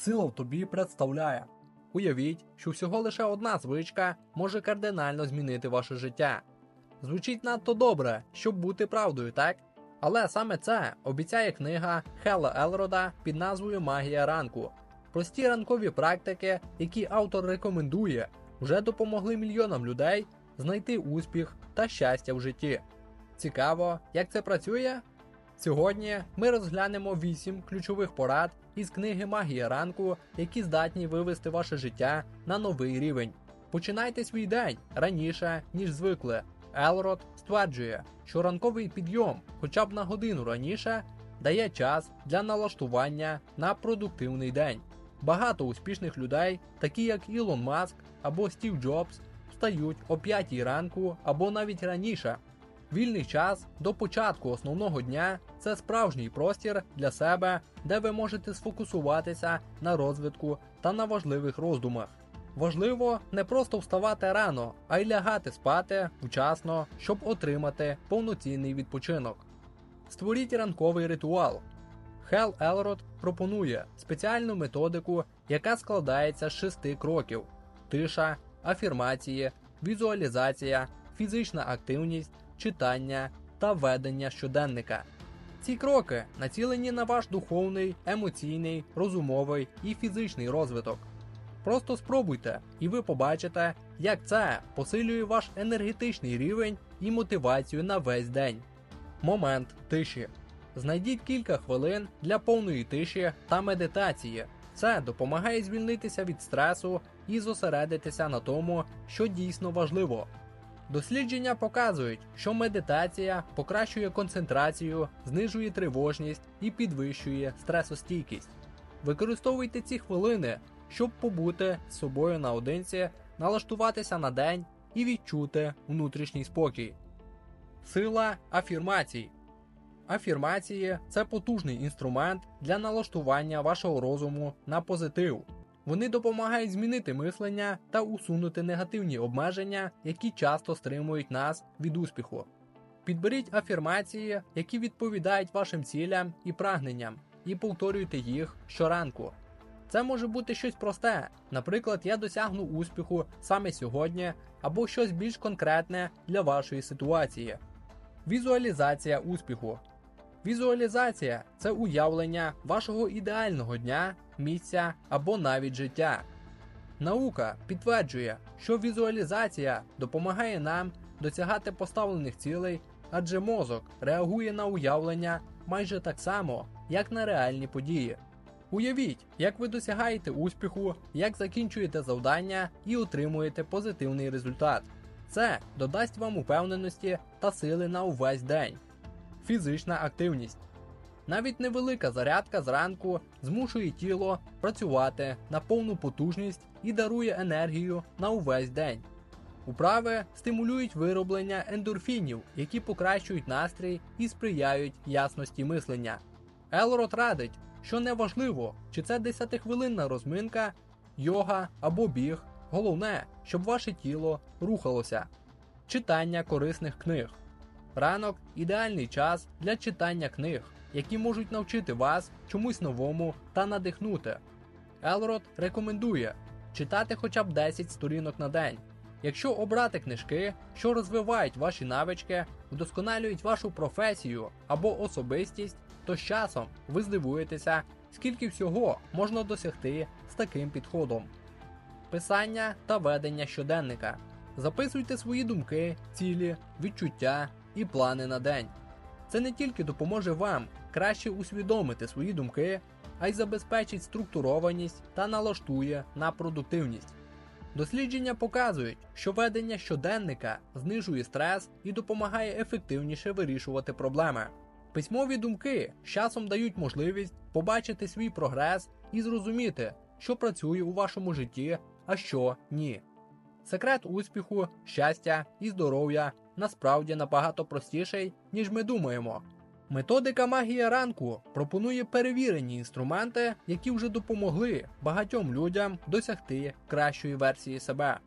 сила в тобі представляє. Уявіть, що всього лише одна звичка може кардинально змінити ваше життя. Звучить надто добре, щоб бути правдою, так? Але саме це обіцяє книга Хела Елрода під назвою Магія ранку. Прості ранкові практики, які автор рекомендує, вже допомогли мільйонам людей знайти успіх та щастя в житті. Цікаво, як це працює? Сьогодні ми розглянемо 8 ключових порад із книги Магія ранку, які здатні вивести ваше життя на новий рівень. Починайте свій день раніше, ніж звикли. Елрод стверджує, що ранковий підйом, хоча б на годину раніше, дає час для налаштування на продуктивний день. Багато успішних людей, такі як Ілон Маск або Стів Джобс, встають о 5 ранку або навіть раніше. Вільний час до початку основного дня це справжній простір для себе, де ви можете сфокусуватися на розвитку та на важливих роздумах. Важливо не просто вставати рано, а й лягати спати вчасно, щоб отримати повноцінний відпочинок. Створіть ранковий ритуал. Хел Елрод пропонує спеціальну методику, яка складається з шести кроків: тиша, афірмації, візуалізація, фізична активність, читання та ведення щоденника. Ці кроки націлені на ваш духовний, емоційний, розумовий і фізичний розвиток. Просто спробуйте, і ви побачите, як це посилює ваш енергетичний рівень і мотивацію на весь день. Момент тиші. Знайдіть кілька хвилин для повної тиші та медитації. Це допомагає звільнитися від стресу і зосередитися на тому, що дійсно важливо. Дослідження показують, що медитація покращує концентрацію, знижує тривожність і підвищує стресостійкість. Використовуйте ці хвилини, щоб побути з собою наодинці, налаштуватися на день і відчути внутрішній спокій. Сила афірмацій. Афірмації це потужний інструмент для налаштування вашого розуму на позитив. Вони допомагають змінити мислення та усунути негативні обмеження, які часто стримують нас від успіху. Підберіть афірмації, які відповідають вашим цілям і прагненням, і повторюйте їх щоранку. Це може бути щось просте, наприклад, я досягну успіху саме сьогодні, або щось більш конкретне для вашої ситуації. Візуалізація успіху. Візуалізація це уявлення вашого ідеального дня, місця або навіть життя. Наука підтверджує, що візуалізація допомагає нам досягати поставлених цілей, адже мозок реагує на уявлення майже так само, як на реальні події. Уявіть, як ви досягаєте успіху, як закінчуєте завдання і отримуєте позитивний результат. Це додасть вам упевненості та сили на увесь день. Фізична активність. Навіть невелика зарядка зранку змушує тіло працювати на повну потужність і дарує енергію на увесь день. Управи стимулюють вироблення ендорфінів, які покращують настрій і сприяють ясності мислення. Елрот радить, що неважливо, чи це 10-хвилинна розминка, йога або біг. Головне, щоб ваше тіло рухалося. Читання корисних книг. Ранок ідеальний час для читання книг, які можуть навчити вас чомусь новому та надихнути. Елрод рекомендує читати хоча б 10 сторінок на день. Якщо обрати книжки, що розвивають ваші навички, вдосконалюють вашу професію або особистість, то з часом ви здивуєтеся, скільки всього можна досягти з таким підходом. Писання та ведення щоденника. Записуйте свої думки, цілі, відчуття і плани на день. Це не тільки допоможе вам краще усвідомити свої думки, а й забезпечить структурованість та налаштує на продуктивність. Дослідження показують, що ведення щоденника знижує стрес і допомагає ефективніше вирішувати проблеми. Письмові думки з часом дають можливість побачити свій прогрес і зрозуміти, що працює у вашому житті, а що ні. Секрет успіху, щастя і здоров'я насправді набагато простіший, ніж ми думаємо. Методика магія ранку пропонує перевірені інструменти, які вже допомогли багатьом людям досягти кращої версії себе.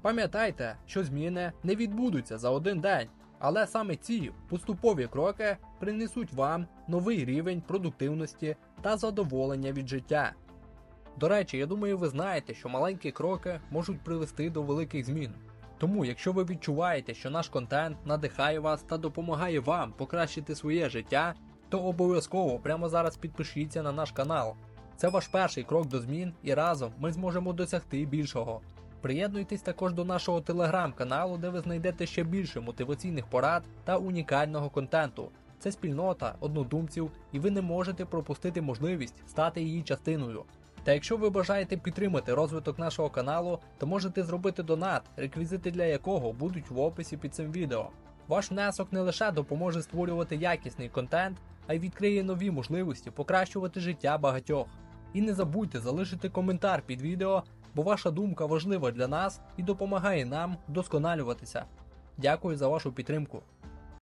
Пам'ятайте, що зміни не відбудуться за один день, але саме ці поступові кроки принесуть вам новий рівень продуктивності та задоволення від життя. До речі, я думаю, ви знаєте, що маленькі кроки можуть привести до великих змін. Тому, якщо ви відчуваєте, що наш контент надихає вас та допомагає вам покращити своє життя, то обов'язково прямо зараз підпишіться на наш канал. Це ваш перший крок до змін, і разом ми зможемо досягти більшого. Приєднуйтесь також до нашого телеграм-каналу, де ви знайдете ще більше мотиваційних порад та унікального контенту. Це спільнота однодумців, і ви не можете пропустити можливість стати її частиною. Та якщо ви бажаєте підтримати розвиток нашого каналу, то можете зробити донат, реквізити для якого будуть в описі під цим відео. Ваш внесок не лише допоможе створювати якісний контент, а й відкриє нові можливості покращувати життя багатьох. І не забудьте залишити коментар під відео, бо ваша думка важлива для нас і допомагає нам вдосконалюватися. Дякую за вашу підтримку.